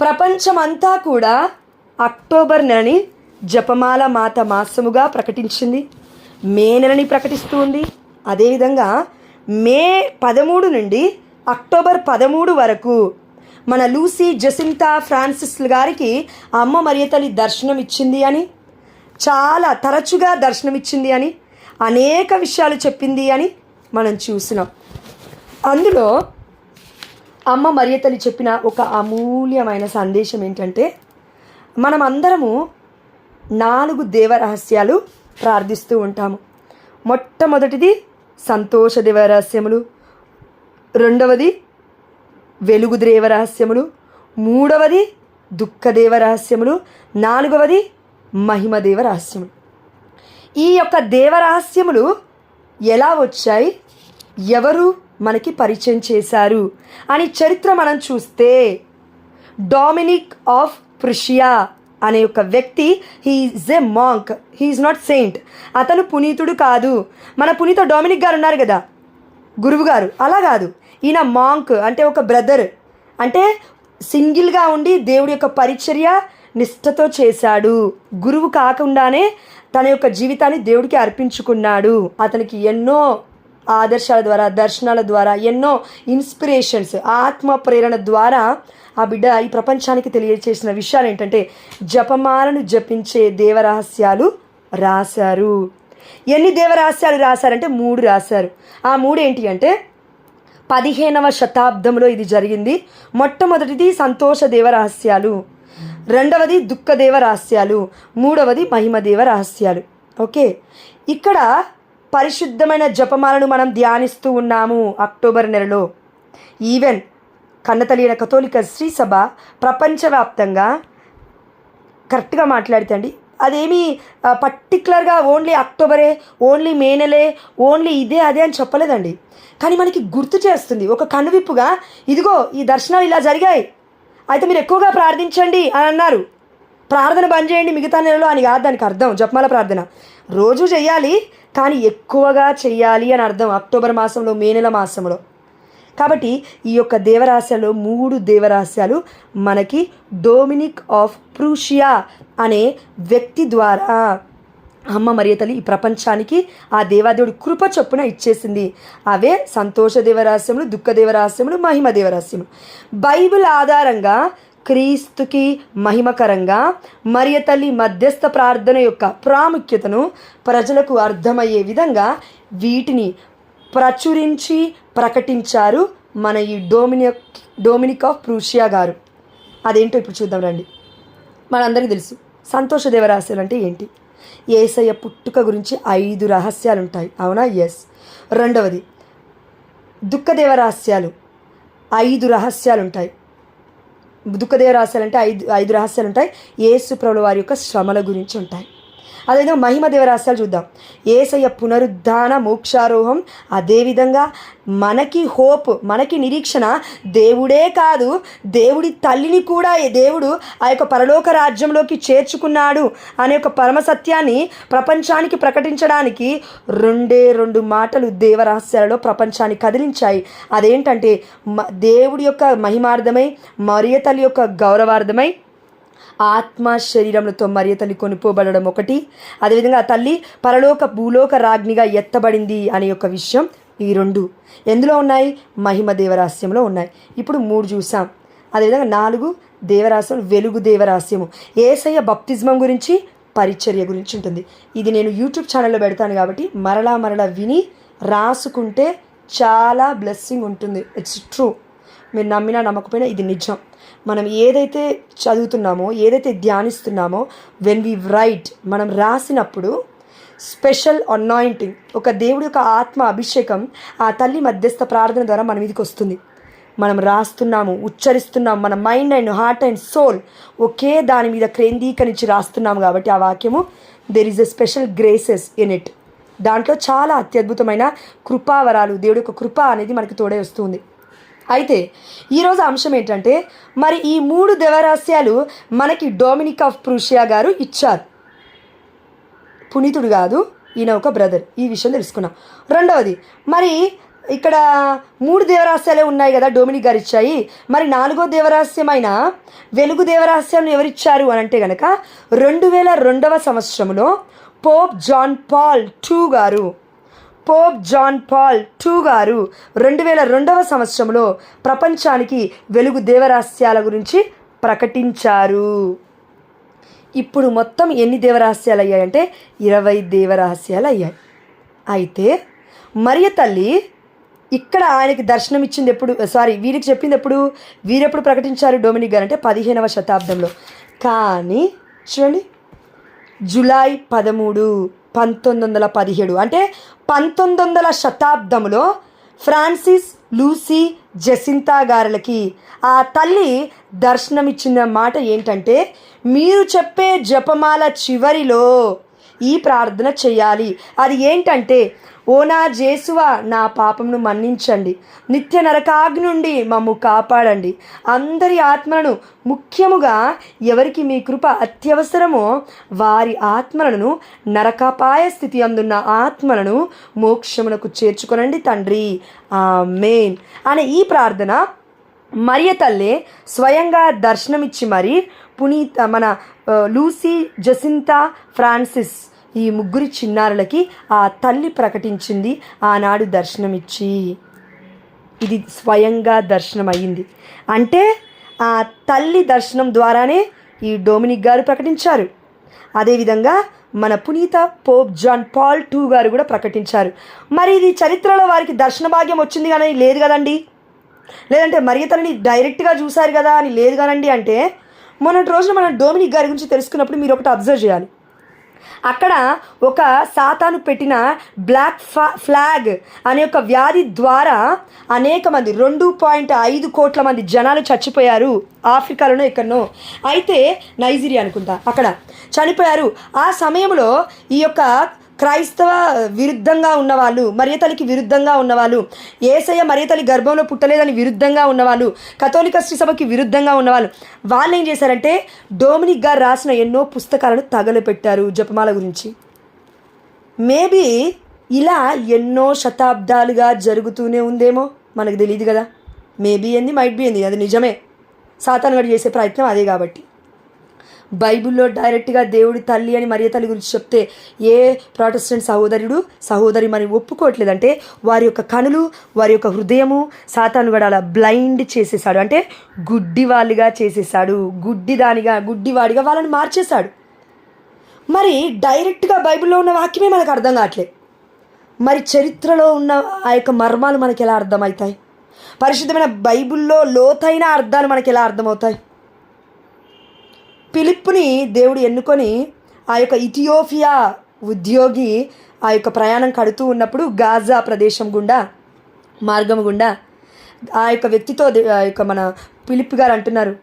ప్రపంచమంతా కూడా అక్టోబర్ నెలని జపమాల మాత మాసముగా ప్రకటించింది. మే నెలని ప్రకటిస్తూ ఉంది. అదేవిధంగా మే పదమూడు నుండి అక్టోబర్ పదమూడు వరకు మన లూసీ జసింతా ఫ్రాన్సిస్ గారికి అమ్మ మరియతని దర్శనం ఇచ్చింది అని చాలా తరచుగా దర్శనమిచ్చింది అని అనేక విషయాలు చెప్పింది అని మనం చూసినాం. అందులో అమ్మ మరియతల్లి చెప్పిన ఒక అమూల్యమైన సందేశం ఏంటంటే మనం అందరము నాలుగు దేవరహస్యాలు ప్రార్థిస్తూ ఉంటాము. మొట్టమొదటిది సంతోష దేవరహస్యములు రెండవది వెలుగు దేవరహస్యములు మూడవది దుఃఖదేవ రహస్యములు నాలుగవది మహిమదేవ రహస్యములు ఈ యొక్క దేవరహస్యములు ఎలా వచ్చాయి? ఎవరు మనకి పరిచయం చేశారు. అని చరిత్ర మనం చూస్తే డామినిక్ ఆఫ్ ప్రిషియా అనే ఒక వ్యక్తి he is a monk he is not saint అతను పునీతుడు కాదు. మన పునీత డామినిక్ గారు ఉన్నారు కదా గురువు గారు. అలా కాదు. ఈయన మాంక్ అంటే ఒక బ్రదర్ అంటే సింగిల్గా ఉండి దేవుడి యొక్క పరిచర్య నిష్ఠతో చేశాడు. గురువు కాకుండానే తన యొక్క జీవితాన్ని దేవుడికి అర్పించుకున్నాడు. అతనికి ఎన్నో ఆదర్శాల ద్వారా దర్శనాల ద్వారా ఎన్నో ఇన్స్పిరేషన్స్ ఆత్మ ప్రేరణ ద్వారా ఆ బిడ్డ ఈ ప్రపంచానికి తెలియజేసిన విషయాలు ఏంటంటే జపమాలను జపించే దేవరహస్యాలు రాశారు. ఎన్ని దేవరహస్యాలు రాశారంటే మూడు రాశారు. ఆ మూడు ఏంటి అంటే పదిహేనవ శతాబ్దంలో ఇది జరిగింది. మొట్టమొదటిది సంతోష దేవరహస్యాలు రెండవది దుఃఖదేవ రహస్యాలు మూడవది మహిమదేవ రహస్యాలు ఓకే? ఇక్కడ పరిశుద్ధమైన జపమాలను మనం ధ్యానిస్తూ ఉన్నాము అక్టోబర్ నెలలో. ఈవెన్ కన్నతలియన కథోలిక శ్రీ సభ ప్రపంచవ్యాప్తంగా కరెక్ట్గా మాట్లాడితే అండి అదేమి పర్టికులర్గా ఓన్లీ అక్టోబరే ఓన్లీ మే నెలే ఓన్లీ ఇదే అదే అని చెప్పలేదండి. కానీ మనకి గుర్తు చేస్తుంది ఒక కనువిప్పుగా ఇదిగో ఈ దర్శనాలు ఇలా జరిగాయి అయితే మీరు ఎక్కువగా ప్రార్థించండి అని అన్నారు. ప్రార్థన బంద్ చేయండి మిగతా నెలలో అని కాదు దానికి అర్థం జపమాల ప్రార్థన. రోజు చేయాలి కానీ ఎక్కువగా చెయ్యాలి అని అర్థం అక్టోబర్ మాసంలో మే నెల మాసంలో. కాబట్టి ఈ యొక్క దేవరహస్యాలు మూడు దేవరాశ్యాలు మనకి డొమినిక్ ఆఫ్ ప్రూషియా అనే వ్యక్తి ద్వారా అమ్మ మరియ తల్లి ఈ ప్రపంచానికి ఆ దేవాదేవుడి కృప చొప్పున ఇచ్చేసింది. అవే సంతోష దేవరహస్యములు దుఃఖ దేవరహస్యములు మహిమ దేవరహస్యములు బైబిల్ ఆధారంగా క్రీస్తుకి మహిమకరంగా మరియ తల్లి మధ్యస్థ ప్రార్థన యొక్క ప్రాముఖ్యతను ప్రజలకు అర్థమయ్యే విధంగా వీటిని ప్రచురించి ప్రకటించారు మన ఈ డోమినిక్ డొమినిక్ ఆఫ్ ప్రూషియా గారు. అదేంటో ఇప్పుడు చూద్దాం రండి. మనందరికీ తెలుసు సంతోష దేవరహస్యాలు అంటే ఏంటి? ఏసయ్య పుట్టుక గురించి ఐదు రహస్యాలు ఉంటాయి అవునా? ఎస్ రెండవది దుఃఖదేవ రహస్యాలు ఐదు రహస్యాలు ఉంటాయి దుఃఖదేవ రహస్యాలు అంటే ఐదు ఐదు రహస్యాలు ఉంటాయి యేసు ప్రభుల వారి యొక్క శ్రమల గురించి ఉంటాయి. అదేవిధంగా మహిమ దేవరాశ్యాలు చూద్దాం. ఏసయ్య పునరుద్ధాన మోక్షారోహం. అదేవిధంగా మనకి హోప్ మనకి నిరీక్షణ దేవుడే కాదు. దేవుడి తల్లిని కూడా దేవుడు ఆ యొక్క పరలోక రాజ్యంలోకి చేర్చుకున్నాడు అనే ఒక పరమ సత్యాన్ని ప్రపంచానికి ప్రకటించడానికి రెండే రెండు మాటలు దేవరహస్యాలలో ప్రపంచాన్ని కదిలించాయి. అదేంటంటే మ దేవుడి యొక్క మహిమార్థమై మరియ తల్లి యొక్క గౌరవార్థమై ఆత్మ శరీరములతో మరియ తల్లి కొనుక్కోబడడం ఒకటి. అదేవిధంగా ఆ తల్లి పరలోక భూలోక రాజ్ఞిగా ఎత్తబడింది అనే యొక్క విషయం ఈ రెండు ఎందులో ఉన్నాయి? మహిమ దేవరాస్యంలో ఉన్నాయి. ఇప్పుడు మూడు చూసాం. అదేవిధంగా నాలుగు దేవరాస్యం వెలుగు దేవరాస్యము. ఏసయ్య బప్తిజమం గురించి పరిచర్య గురించి ఉంటుంది. ఇది నేను యూట్యూబ్ ఛానల్లో పెడతాను కాబట్టి మరలా మరలా విని రాసుకుంటే చాలా బ్లెస్సింగ్ ఉంటుంది. ఇట్స్ ట్రూ మీరు నమ్మినా నమ్మకపోయినా ఇది నిజం. మనం ఏదైతే చదువుతున్నామో ఏదైతే ధ్యానిస్తున్నామో వెన్ వి రైట్ మనం రాసినప్పుడు స్పెషల్ అనాయింటింగ్ ఒక దేవుడి యొక్క ఆత్మ అభిషేకం ఆ తల్లి మధ్యస్థ ప్రార్థన ద్వారా మన మీదకి వస్తుంది. మనం రాస్తున్నాము ఉచ్చరిస్తున్నాము మన mind and heart and soul ఒకే దాని మీద కేంద్రీకరించి రాస్తున్నాము కాబట్టి ఆ వాక్యము there is a special graces in it దాంట్లో చాలా అత్యద్భుతమైన కృపావరాలు దేవుడి యొక్క కృప అనేది మనకి తోడే వస్తుంది. అయితే ఈరోజు అంశం ఏంటంటే మరి ఈ మూడు దేవరహస్యాలు మనకి డొమినిక్ ఆఫ్ ప్రూషియా గారు ఇచ్చారు. పునీతుడు కాదు ఈయన ఒక బ్రదర్ ఈ విషయం తెలుసుకున్నాం. రెండవది మరి ఇక్కడ మూడు దేవరహస్యాలే ఉన్నాయి కదా డొమినిక్ గారు ఇచ్చాయి. మరి నాలుగో దేవరహస్యమైన వెలుగు దేవరహస్యాలను ఎవరిచ్చారు అని అంటే కనుక రెండు వేల రెండవ సంవత్సరంలో పోప్ జాన్ పాల్ టూ గారు పోప్ జాన్ పాల్ టూ గారు రెండు వేల రెండవ సంవత్సరంలో ప్రపంచానికి వెలుగు దేవరహస్యాల గురించి ప్రకటించారు. ఇప్పుడు మొత్తం ఎన్ని దేవరహస్యాలు అయ్యాయంటే ఇరవై దేవరహస్యాలు అయ్యాయి. అయితే మరియ తల్లి ఇక్కడ ఆయనకి దర్శనం ఇచ్చింది ఎప్పుడు సారీ వీరికి చెప్పింది ఎప్పుడు? వీరెప్పుడు ప్రకటించారు డొమినిక్ గారు అంటే పదిహేనవ శతాబ్దంలో. కానీ చూడండి జులై పదమూడు పంతొమ్మిది వందల పదిహేడు. అంటే పంతొమ్మిది వందల శతాబ్దంలో ఫ్రాన్సిస్ లూసీ జసింతా గారులకి ఆ తల్లి దర్శనమిచ్చిన మాట ఏంటంటే మీరు చెప్పే జపమాల చివరిలో ఈ ప్రార్థన చేయాలి. అది ఏంటంటే ఓ నా జేసువా నా పాపమును మన్నించండి. నిత్య నరకాగ్ని నుండి మమ్ము కాపాడండి. అందరి ఆత్మలను ముఖ్యముగా ఎవరికి మీ కృప అత్యవసరమో వారి ఆత్మలను నరకాపాయ స్థితి అందున్న ఆత్మలను మోక్షమునకు చేర్చుకొనండి తండ్రి. ఆ మెయిన్ అనే ఈ ప్రార్థన మరియ తల్లే స్వయంగా దర్శనమిచ్చి మరి పునీత మన లూసీ జసింతా ఫ్రాన్సిస్ ఈ ముగ్గురి చిన్నారులకి ఆ తల్లి ప్రకటించింది. ఆనాడు దర్శనమిచ్చి ఇది స్వయంగా దర్శనం అయ్యింది అంటే ఆ తల్లి దర్శనం ద్వారానే ఈ డొమినిక్ గారు ప్రకటించారు. అదేవిధంగా మన పునీత పోప్ జాన్ పాల్ టూ గారు కూడా ప్రకటించారు. మరి ఇది చరిత్రలో వారికి దర్శన భాగ్యం వచ్చింది కానీ లేదు కదండి. లేదంటే మరి తల్లిని డైరెక్ట్గా చూశారు కదా అని లేదు కానండి అంటే మొన్నటి రోజున మనం డొమినిక్ గారి గురించి తెలుసుకున్నప్పుడు మీరు ఒకటి అబ్జర్వ్ చేయాలి. అక్కడ ఒక సాతాను పెట్టిన బ్లాక్ ఫ్లాగ్ అనే ఒక వ్యాధి ద్వారా అనేక మంది రెండు పాయింట్ ఐదు కోట్ల మంది జనాలు చచ్చిపోయారు ఆఫ్రికాలోనో ఎక్కడనో. అయితే నైజీరియా అనుకుంటా అక్కడ చనిపోయారు. ఆ సమయంలో ఈ యొక్క క్రైస్తవ విరుద్ధంగా ఉన్నవాళ్ళు మరియతలికి విరుద్ధంగా ఉన్నవాళ్ళు ఏసయ్య మరియతలి గర్భంలో పుట్టలేదని విరుద్ధంగా ఉన్నవాళ్ళు కథోలిక శ్రీ సభకి విరుద్ధంగా ఉన్నవాళ్ళు వాళ్ళు ఏం చేశారంటే డోమినిక్ గారు రాసిన ఎన్నో పుస్తకాలను తగలపెట్టారు జపమాల గురించి. మేబీ ఇలా ఎన్నో శతాబ్దాలుగా జరుగుతూనే ఉందేమో మనకు తెలియదు కదా. మేబీ ఏంది మైట్ బి ఏంది అది నిజమే. సాతాను చేసే ప్రయత్నం అదే కాబట్టి. బైబిల్లో డైరెక్ట్గా దేవుడి తల్లి అని మరియ తల్లి గురించి చెప్తే ఏ ప్రాటెస్టెంట్ సహోదరుడు సహోదరి మరి ఒప్పుకోవట్లేదంటే వారి యొక్క కనులు వారి యొక్క హృదయము సాతాను అలా బ్లైండ్ చేసేసాడు. అంటే గుడ్డి వాళ్ళుగా చేసేసాడు. గుడ్డి దానిగా గుడ్డివాడిగా వాళ్ళని మార్చేశాడు. మరి డైరెక్ట్గా బైబిల్లో ఉన్న వాక్యమే మనకు అర్థం కావట్లే. మరి చరిత్రలో ఉన్న ఆ యొక్క మర్మాలు మనకి ఎలా అర్థమవుతాయి? పరిశుద్ధమైన బైబిల్లో లోతైన అర్థాలు మనకి ఎలా అర్థమవుతాయి? పిలిప్పుని దేవుడు ఎన్నుకొని ఆ యొక్క ఇథియోపియా ఉద్యోగి ఆ యొక్క ప్రయాణం కడుతూ ఉన్నప్పుడు గాజా ప్రదేశం గుండా మార్గం గుండా ఆ యొక్క వ్యక్తితో ఆ యొక్క మన పిలిప్ గారు అంటున్నారు.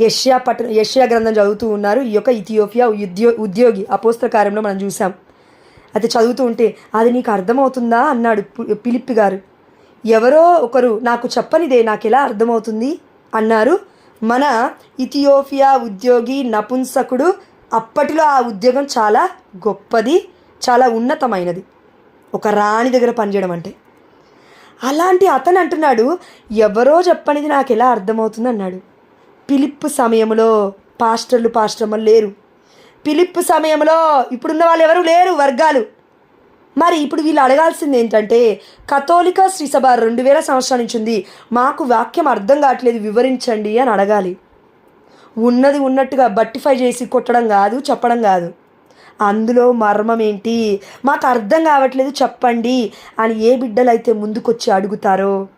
ఏషియా పట్ట యష్యా గ్రంథం చదువుతూ ఉన్నారు. ఈ యొక్క ఇథియోపియా ఉద్యో ఉద్యోగి అపోస్త్ర కార్యంలో మనం చూసాం. అయితే చదువుతూ ఉంటే అది నీకు అర్థమవుతుందా? అన్నాడు పు- పిలిప్పి గారు. ఎవరో ఒకరు నాకు చెప్పనిదే నాకు ఎలా అర్థమవుతుంది? అన్నారు. మన ఇథియోపియా ఉద్యోగి నపుంసకుడు అప్పటిలో ఆ ఉద్యోగం చాలా గొప్పది చాలా ఉన్నతమైనది. ఒక రాణి దగ్గర పనిచేయడం అంటే. అలాంటి అతను అంటున్నాడు ఎవరో చెప్పనిది నాకు ఎలా అర్థమవుతుంది అన్నాడు పిలిప్పు సమయంలో పాస్టర్లు పాస్టర్లు లేరు. పిలిప్పు సమయంలో ఇప్పుడున్న వాళ్ళు ఎవరు లేరు వర్గాలు. మరి ఇప్పుడు వీళ్ళు అడగాల్సింది ఏంటంటే కథోలిక శ్రీసభ రెండు వేల సంవత్సరాల నుంచి ఉంది. మాకు వాక్యం అర్థం కావట్లేదు వివరించండి అని అడగాలి. ఉన్నది ఉన్నట్టుగా బట్టిఫై చేసి కొట్టడం కాదు చెప్పడం కాదు. అందులో మర్మం ఏంటి? మాకు అర్థం కావట్లేదు చెప్పండి అని ఏ బిడ్డలైతే ముందుకొచ్చి అడుగుతారో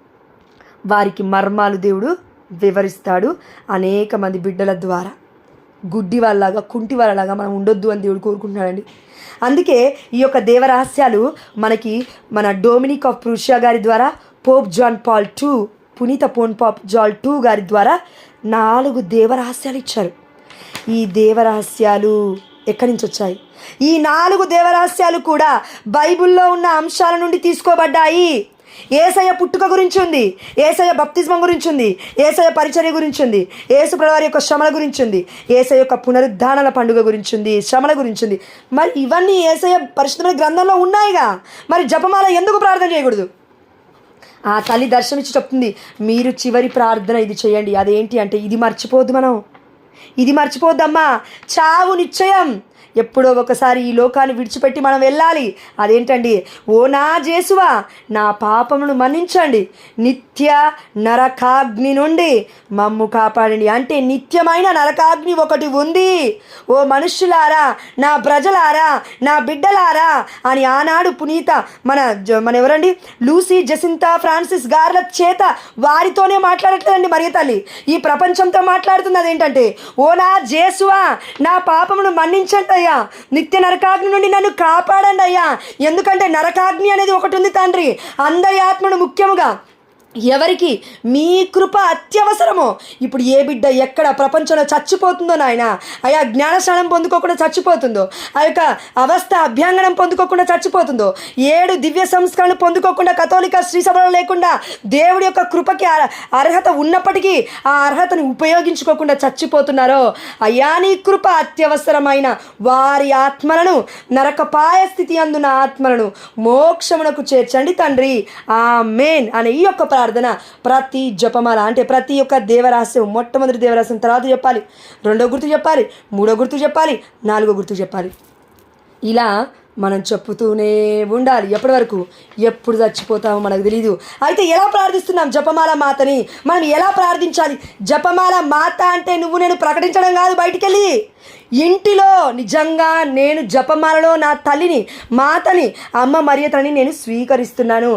వారికి మర్మాలు దేవుడు వివరిస్తాడు అనేక మంది బిడ్డల ద్వారా. గుడ్డి వాళ్ళలాగా కుంటి వాళ్ళలాగా మనం ఉండొద్దు అని దేవుడు కోరుకుంటున్నాడండి. అందుకే ఈ యొక్క దేవరహస్యాలు మనకి మన డొమినిక్ ఆఫ్ ప్రూషియా గారి ద్వారా పోప్ జాన్ పాల్ టూ పునీత పోన్ పాప్ జాల్ టూ గారి ద్వారా నాలుగు దేవరహస్యాలు ఇచ్చారు. ఈ దేవరహస్యాలు ఎక్కడి నుంచి వచ్చాయి? ఈ నాలుగు దేవరహస్యాలు కూడా బైబిల్లో ఉన్న అంశాల నుండి తీసుకోబడ్డాయి. ఏసయ పుట్టుక గురించి ఉంది ఏసయ బప్తిజం గురించి ఉంది ఏసయ పరిచర్య గురించి ఉంది ఏసు ప్రవారి యొక్క శ్రమల గురించి ఉంది ఏసయ యొక్క పునరుద్ధానాల పండుగ గురించి ఉంది శ్రమల గురించి ఉంది మరి ఇవన్నీ ఏసయ పరిశుద్ధమైన గ్రంథంలో ఉన్నాయిగా. మరి జపమాల ఎందుకు ప్రార్థన చేయకూడదు? ఆ తల్లి దర్శనమిచ్చి చెప్తుంది మీరు చివరి ప్రార్థన ఇది చేయండి. అదేంటి అంటే ఇది మర్చిపోద్దు మనం. ఇది మర్చిపోద్దమ్మా. చావు నిశ్చయం. ఎప్పుడో ఒకసారి ఈ లోకాన్ని విడిచిపెట్టి మనం వెళ్ళాలి. అదేంటండి? ఓ నా జేసువా నా పాపమును మన్నించండి. నిత్య నరకాగ్ని నుండి మమ్ము కాపాడండి. అంటే నిత్యమైన నరకాగ్ని ఒకటి ఉంది. ఓ మనుష్యులారా నా ప్రజలారా నా బిడ్డలారా అని ఆనాడు పునీత మన జ- మన ఎవరండి? లూసీ జసింతా ఫ్రాన్సిస్ గార్ల చేత వారితోనే మాట్లాడట్లేదండి మరియ తల్లి. ఈ ప్రపంచంతో మాట్లాడుతుంది అదేంటంటే ఓ నా జేసువా నా పాపమును మన్నించండి. అయ్యా నిత్య నరకాగ్ని నుండి నన్ను కాపాడండి అయ్యా. ఎందుకంటే నరకాగ్ని అనేది ఒకటి ఉంది తండ్రి. అందరి ఆత్మను ముఖ్యముగా ఎవరికి మీ కృప అత్యవసరమో. ఇప్పుడు ఏ బిడ్డ ఎక్కడ ప్రపంచంలో చచ్చిపోతుందో నాయన అయా జ్ఞానస్నానం పొందుకోకుండా చచ్చిపోతుందో ఆ యొక్క అవస్థ అభ్యంగనం పొందుకోకుండా చచ్చిపోతుందో ఏడు దివ్య సంస్కరణ పొందుకోకుండా కథోలిక శ్రీ సభలో లేకుండా దేవుడి యొక్క కృపకి అర్హత ఉన్నప్పటికీ ఆ అర్హతను ఉపయోగించుకోకుండా చచ్చిపోతున్నారో. అయా నీ కృప అత్యవసరమైన వారి ఆత్మలను నరకపాయ స్థితి అందున ఆత్మలను మోక్షమునకు చేర్చండి తండ్రి. ఆ మేన్ అనే ఈ యొక్క ప్రార్థన ప్రతి జపమాల అంటే ప్రతి ఒక్క దేవరహస్యం మొట్టమొదటి దేవరహస్యం తర్వాత చెప్పాలి. రెండో గుర్తు చెప్పాలి మూడో గుర్తు చెప్పాలి నాలుగో గుర్తు చెప్పాలి. ఇలా మనం చెప్పుతూనే ఉండాలి. ఎప్పటి వరకు? ఎప్పుడు చచ్చిపోతామో మనకు తెలియదు అయితే ఎలా ప్రార్థిస్తున్నాం జపమాల మాతని? మనం ఎలా ప్రార్థించాలి? జపమాల మాత అంటే నువ్వు నేను ప్రకటించడం కాదు బయటికి వెళ్ళి ఇంటిలో నిజంగా నేను జపమాలలో నా తల్లిని మాతని అమ్మ మరియతని నేను స్వీకరిస్తున్నాను.